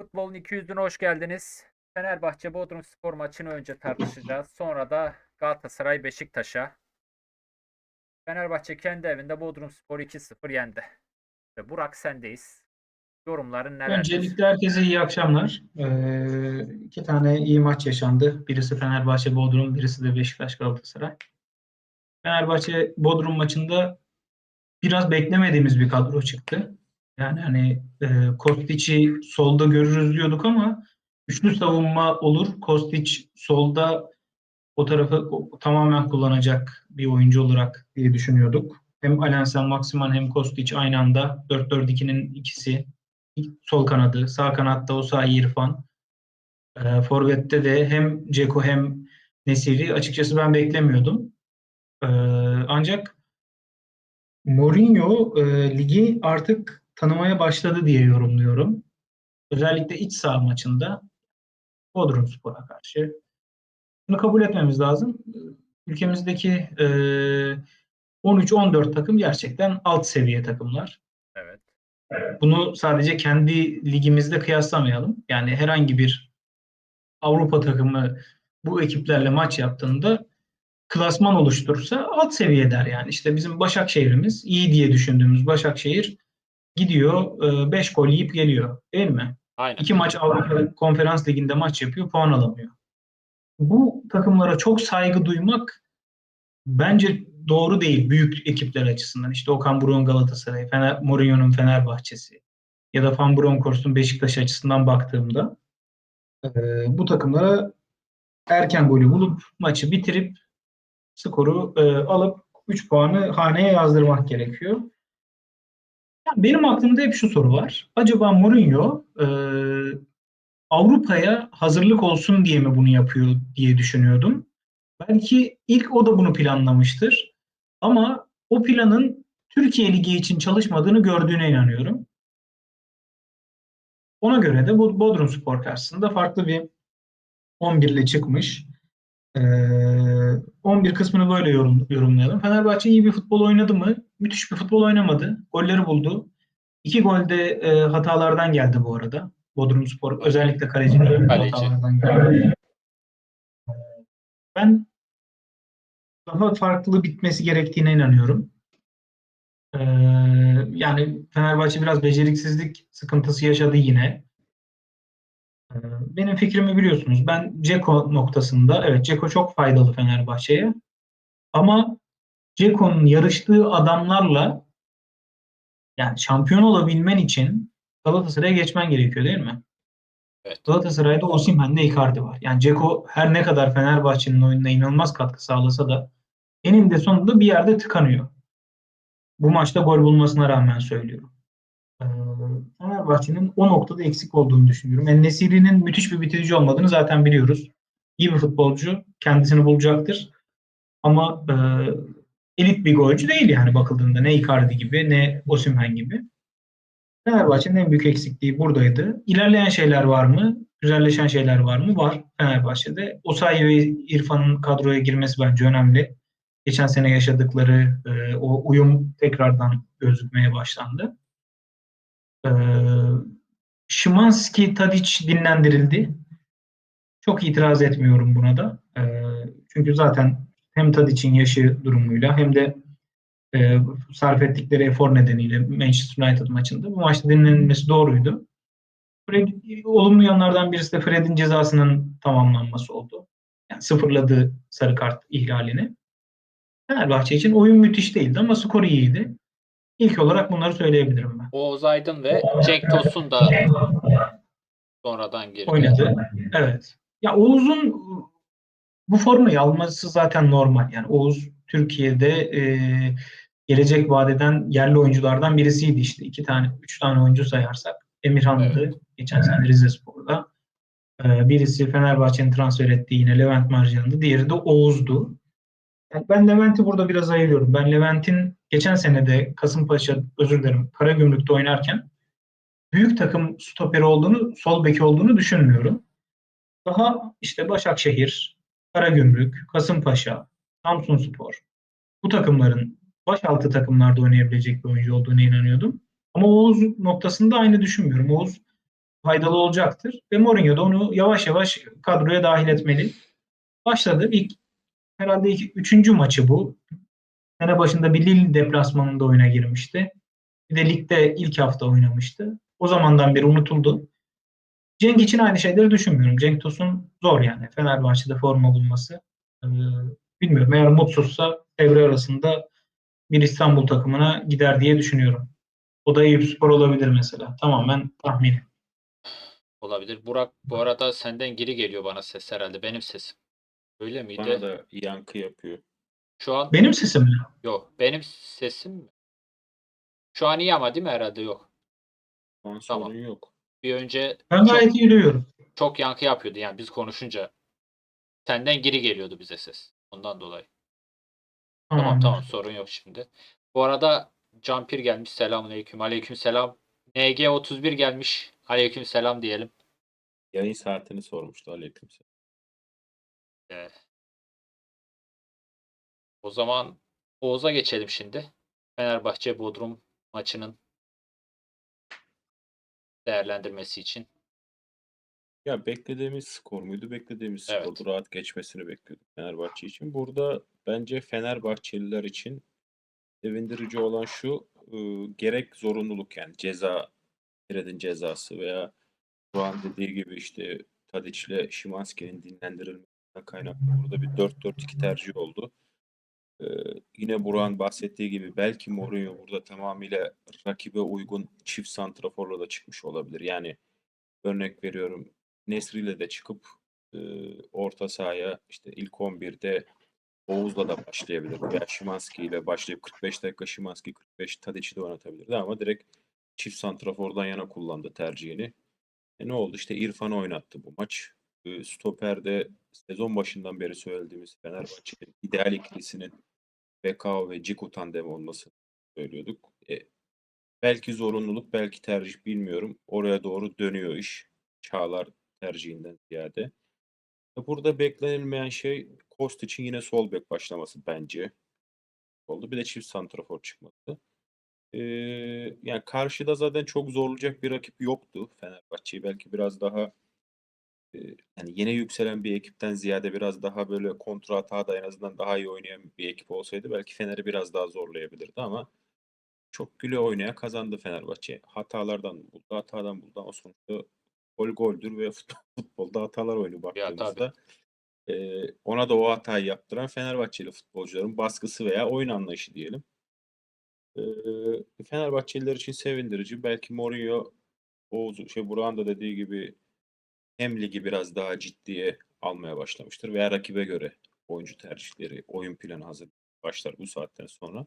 Futbolun 200'üne hoş geldiniz. Fenerbahçe Bodrum Spor maçını önce tartışacağız. Sonra da Galatasaray Beşiktaş'a. Fenerbahçe kendi evinde Bodrum Spor 2-0 yendi. Ve Burak sendeyiz. Yorumların nelerdir? Öncelikle herkese iyi akşamlar. Ee, iki tane iyi maç yaşandı. Birisi Fenerbahçe Bodrum, birisi de Beşiktaş Galatasaray. Fenerbahçe Bodrum maçında biraz beklemediğimiz bir kadro çıktı. Yani hani e, Kostic'i solda görürüz diyorduk ama üçlü savunma olur. Kostic solda o tarafı o- tamamen kullanacak bir oyuncu olarak diye düşünüyorduk. Hem Alensen Maksiman hem Kostic aynı anda 4-4-2'nin ikisi sol kanadı, sağ kanatta Osayi İrfan. E, Forvet'te de hem Ceko hem Nesiri. Açıkçası ben beklemiyordum. E, ancak Mourinho e, ligi artık tanımaya başladı diye yorumluyorum. Özellikle iç saha maçında Bodrumspor'a karşı. Bunu kabul etmemiz lazım. Ülkemizdeki e, 13-14 takım gerçekten alt seviye takımlar. Evet. Bunu sadece kendi ligimizde kıyaslamayalım. Yani herhangi bir Avrupa takımı bu ekiplerle maç yaptığında klasman oluşturursa alt seviye der yani. İşte bizim Başakşehir'imiz iyi diye düşündüğümüz Başakşehir gidiyor 5 gol yiyip geliyor değil mi? Aynen. İki maç Avrupa Konferans Ligi'nde maç yapıyor, puan alamıyor. Bu takımlara çok saygı duymak bence doğru değil büyük ekipler açısından. İşte Okan Buruk'un Galatasaray, Fener, Mourinho'nun Fenerbahçe'si ya da Van Bronckhorst'un Beşiktaş açısından baktığımda e, bu takımlara erken golü bulup maçı bitirip skoru e, alıp 3 puanı haneye yazdırmak gerekiyor. Benim aklımda hep şu soru var. Acaba Mourinho e, Avrupa'ya hazırlık olsun diye mi bunu yapıyor diye düşünüyordum. Belki ilk o da bunu planlamıştır. Ama o planın Türkiye Ligi için çalışmadığını gördüğüne inanıyorum. Ona göre de bu Bodrum Spor karşısında farklı bir 11 ile çıkmış. Ee, 11 kısmını böyle yorum, yorumlayalım. Fenerbahçe iyi bir futbol oynadı mı? Müthiş bir futbol oynamadı. Golleri buldu. İki gol de e, hatalardan geldi bu arada. Bodrum Spor özellikle kalecinin Kaleci. hatalardan geldi. Ben daha farklı bitmesi gerektiğine inanıyorum. Ee, yani Fenerbahçe biraz beceriksizlik sıkıntısı yaşadı yine. Ee, benim fikrimi biliyorsunuz. Ben Ceko noktasında, evet Ceko çok faydalı Fenerbahçe'ye. Ama Ceko'nun yarıştığı adamlarla yani şampiyon olabilmen için Galatasaray'a geçmen gerekiyor değil mi? Evet. Galatasaray'da Osimhen'de Icardi var. Yani Ceko her ne kadar Fenerbahçe'nin oyununa inanılmaz katkı sağlasa da eninde sonunda bir yerde tıkanıyor. Bu maçta gol bulmasına rağmen söylüyorum. Ee, Fenerbahçe'nin o noktada eksik olduğunu düşünüyorum. En Nesiri'nin müthiş bir bitirici olmadığını zaten biliyoruz. İyi bir futbolcu. Kendisini bulacaktır. Ama e, elit bir golcü değil yani bakıldığında. Ne Icardi gibi ne Osimhen gibi. Fenerbahçe'nin en büyük eksikliği buradaydı. İlerleyen şeyler var mı? Güzelleşen şeyler var mı? Var Fenerbahçe'de. Osayi ve İrfan'ın kadroya girmesi bence önemli. Geçen sene yaşadıkları e, o uyum tekrardan gözükmeye başlandı. E, Şimanski Tadic dinlendirildi. Çok itiraz etmiyorum buna da. E, çünkü zaten hem Tadic'in yaşı durumuyla hem de e, sarf ettikleri efor nedeniyle Manchester United maçında bu maçta dinlenilmesi doğruydu. Fred, olumlu yanlardan birisi de Fred'in cezasının tamamlanması oldu. Yani sıfırladı sarı kart ihlalini. Fenerbahçe için oyun müthiş değildi ama skor iyiydi. İlk olarak bunları söyleyebilirim ben. Oğuz Aydın ve Cenk Tosun da sonradan girdi. Oynadı. Evet. Ya Oğuz'un bu formayı alması zaten normal. Yani Oğuz Türkiye'de e, gelecek vadeden yerli oyunculardan birisiydi işte. iki tane, üç tane oyuncu sayarsak. Emirhan'dı geçen sene Rizespor'da. E, birisi Fenerbahçe'nin transfer ettiği yine Levent Marcan'dı. Diğeri de Oğuz'du. Yani ben Levent'i burada biraz ayırıyorum. Ben Levent'in geçen sene de Kasımpaşa, özür dilerim, Karagümrük'te oynarken büyük takım stoperi olduğunu, sol beki olduğunu düşünmüyorum. Daha işte Başakşehir, Karagümrük, Kasımpaşa, Samsunspor bu takımların başaltı takımlarda oynayabilecek bir oyuncu olduğunu inanıyordum. Ama Oğuz noktasında aynı düşünmüyorum. Oğuz faydalı olacaktır. Ve Mourinho da onu yavaş yavaş kadroya dahil etmeli. Başladı. İlk herhalde iki, üçüncü maçı bu. Sene başında bir Lille deplasmanında oyuna girmişti. Bir de ligde ilk hafta oynamıştı. O zamandan beri unutuldu. Cenk için aynı şeyleri düşünmüyorum. Cenk Tosun zor yani. Fenerbahçe'de forma bulması. Ee, bilmiyorum. Eğer mutsuzsa devre arasında bir İstanbul takımına gider diye düşünüyorum. O da Eyüpspor olabilir mesela. Tamamen tahmin. Olabilir. Burak bu arada senden geri geliyor bana ses herhalde. Benim sesim. Öyle miydi? Bana da yankı yapıyor. Şu an Benim sesim mi? yok. Benim sesim mi? Şu an iyi ama değil mi herhalde yok. Şu an Tamam. sorun yok. Bir önce Ben çok, gayet iyi duyuyorum. çok yankı yapıyordu yani biz konuşunca. Senden geri geliyordu bize ses. Ondan dolayı. Tamam tamam sorun yok şimdi. Bu arada Campir gelmiş. Selamun aleyküm. Aleyküm selam. NG31 gelmiş. Aleyküm selam diyelim. Yayın saatini sormuştu aleykümselam. Ee, o zaman Oğuz'a geçelim şimdi. Fenerbahçe Bodrum maçının değerlendirmesi için. Ya beklediğimiz skor muydu? Beklediğimiz Evet. skordu. Rahat geçmesini bekliyorduk Fenerbahçe için. Burada bence Fenerbahçeliler için sevindirici olan şu e, gerek zorunluluk yani ceza Fred'in cezası veya şu an dediği gibi işte Tadic ile Şimanski'nin dinlendirilmesinden kaynaklı burada bir 4-4-2 tercih oldu. Ee, yine Burak'ın bahsettiği gibi belki Mourinho burada tamamıyla rakibe uygun çift santraforla da çıkmış olabilir. Yani örnek veriyorum Nesri ile de çıkıp e, orta sahaya işte ilk 11'de Oğuz'la da başlayabilir. Veya Şimanski ile başlayıp 45 dakika Şimanski 45 Tadic'i de oynatabilirdi ama direkt çift santrafordan yana kullandı tercihini. E ne oldu? İşte İrfan oynattı bu maç. Stoper'de sezon başından beri söylediğimiz Fenerbahçe'nin ideal ikilisinin Bekao ve Ciku tandemi olmasını söylüyorduk. E, belki zorunluluk, belki tercih bilmiyorum. Oraya doğru dönüyor iş. Çağlar tercihinden ziyade. E, Burada beklenilmeyen şey Kost için yine sol bek başlaması bence. Oldu. Bir de çift santrafor çıkması. Ee, yani karşıda zaten çok zorlayacak bir rakip yoktu Fenerbahçe'yi. Belki biraz daha yani yeni yükselen bir ekipten ziyade biraz daha böyle kontra hatada en azından daha iyi oynayan bir ekip olsaydı belki Fener'i biraz daha zorlayabilirdi ama çok güle oynaya kazandı Fenerbahçe. Hatalardan buldu, hatadan buldu ama sonuçta gol goldür ve futbol- futbolda hatalar oyunu baktığımızda. Ee, ona da o hatayı yaptıran Fenerbahçeli futbolcuların baskısı veya oyun anlayışı diyelim. Ee, Fenerbahçeliler için sevindirici. Belki Mourinho Oğuz, şey Burak'ın da dediği gibi hem ligi biraz daha ciddiye almaya başlamıştır veya rakibe göre oyuncu tercihleri, oyun planı hazır başlar bu saatten sonra.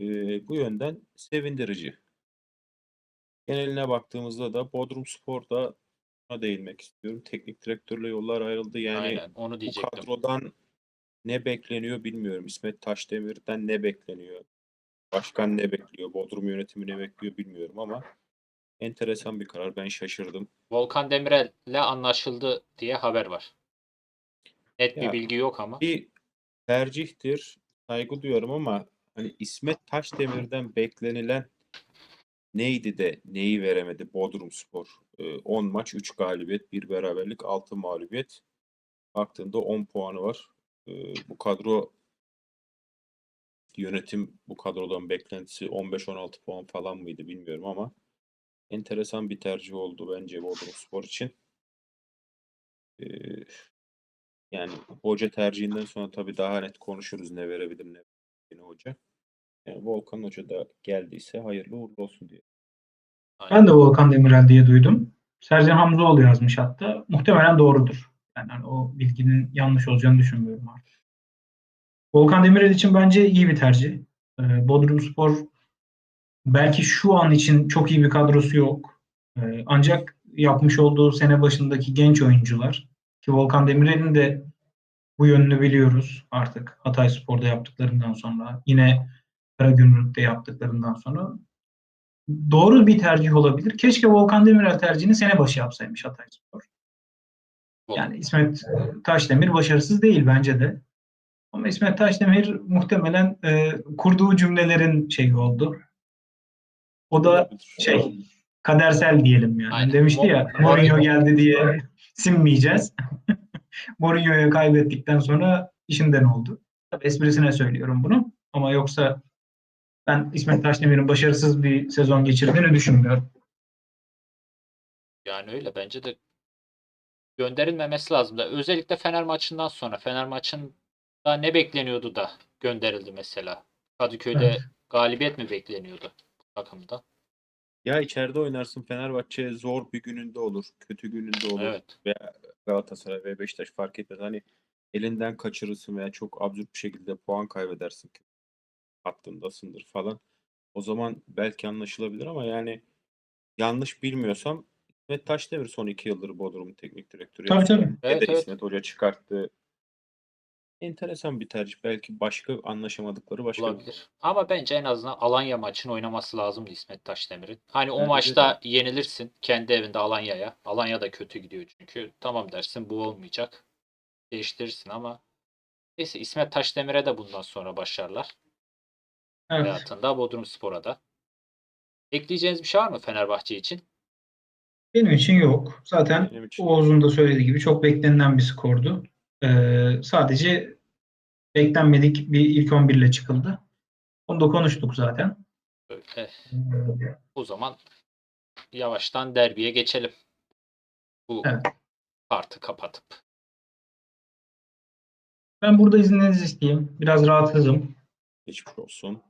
Ee, bu yönden sevindirici. Geneline baktığımızda da Bodrum Spor'da değinmek istiyorum. Teknik direktörle yollar ayrıldı. Yani Aynen onu bu diyecektim. kadrodan ne bekleniyor bilmiyorum. İsmet Taşdemir'den ne bekleniyor? Başkan ne bekliyor? Bodrum yönetimi ne bekliyor bilmiyorum ama enteresan bir karar. Ben şaşırdım. Volkan Demirel'le anlaşıldı diye haber var. Net bir Ya, bilgi yok ama. Bir tercihtir. Saygı duyuyorum ama hani İsmet Taşdemir'den beklenilen neydi de neyi veremedi Bodrum Spor? Ee, 10 maç 3 galibiyet, 1 beraberlik, 6 mağlubiyet. Baktığında 10 puanı var. Ee, bu kadro yönetim bu kadrodan beklentisi 15-16 puan falan mıydı bilmiyorum ama enteresan bir tercih oldu bence Bodrum Spor için. Ee, yani hoca tercihinden sonra tabii daha net konuşuruz ne verebilir ne verebilir hoca. Yani Volkan Hoca da geldiyse hayırlı uğurlu olsun diye. Aynen. Ben de Volkan Demirel diye duydum. Sercan Hamzoğlu yazmış hatta. Muhtemelen doğrudur. Yani hani o bilginin yanlış olacağını düşünmüyorum artık. Volkan Demirel için bence iyi bir tercih. Ee, Bodrumspor belki şu an için çok iyi bir kadrosu yok. Ee, ancak yapmış olduğu sene başındaki genç oyuncular ki Volkan Demirel'in de bu yönünü biliyoruz artık Hatayspor'da yaptıklarından sonra yine Karagümrük'te yaptıklarından sonra doğru bir tercih olabilir. Keşke Volkan Demirel tercihini sene başı yapsaymış Hatayspor. Yani İsmet Taşdemir başarısız değil bence de. Ama İsmet Taşdemir muhtemelen e, kurduğu cümlelerin şeyi oldu. O da şey kadersel diyelim yani. Aynen. Demişti ya Mo- Mourinho geldi diye sinmeyeceğiz. Mourinho'yu kaybettikten sonra işinden oldu. Tabii esprisine söylüyorum bunu. Ama yoksa ben İsmet Taşdemir'in başarısız bir sezon geçirdiğini düşünmüyorum. Yani öyle bence de gönderilmemesi lazım da özellikle Fener maçından sonra Fener maçında ne bekleniyordu da gönderildi mesela. Kadıköy'de Evet. galibiyet mi bekleniyordu takımda? Ya içeride oynarsın Fenerbahçe zor bir gününde olur, kötü gününde olur. Evet. Veya Galatasaray ve Beşiktaş fark etmez. Hani elinden kaçırırsın veya çok absürt bir şekilde puan kaybedersin. Hattındasındır falan. O zaman belki anlaşılabilir ama yani yanlış bilmiyorsam İsmet Taşdemir son iki yıldır Bodrum teknik direktörü. Tabii tabii. Evet, evet. İsmet Hoca çıkarttı. Enteresan bir tercih. Belki başka anlaşamadıkları başka bir Olabilir. Ama bence en azından Alanya maçını oynaması lazımdı İsmet Taşdemir'in. Hani o Bence de. maçta yenilirsin kendi evinde Alanya'ya. Alanya da kötü gidiyor çünkü. Tamam dersin bu olmayacak. Değiştirirsin ama neyse İsmet Taşdemir'e de bundan sonra başarılar. Evet. Hayatında Bodrum Spor'a da. Ekleyeceğiniz bir şey var mı Fenerbahçe için? Benim için yok. Zaten Benim için. Oğuz'un da söylediği gibi çok beklenilen bir skordu. Ee, sadece beklenmedik bir ilk 11 ile çıkıldı. Onu da konuştuk zaten. Öyle. Ee, O zaman yavaştan derbiye geçelim. Bu Evet. kartı kapatıp. Ben burada izninizi isteyeyim. Biraz rahatsızım. Geçmiş olsun.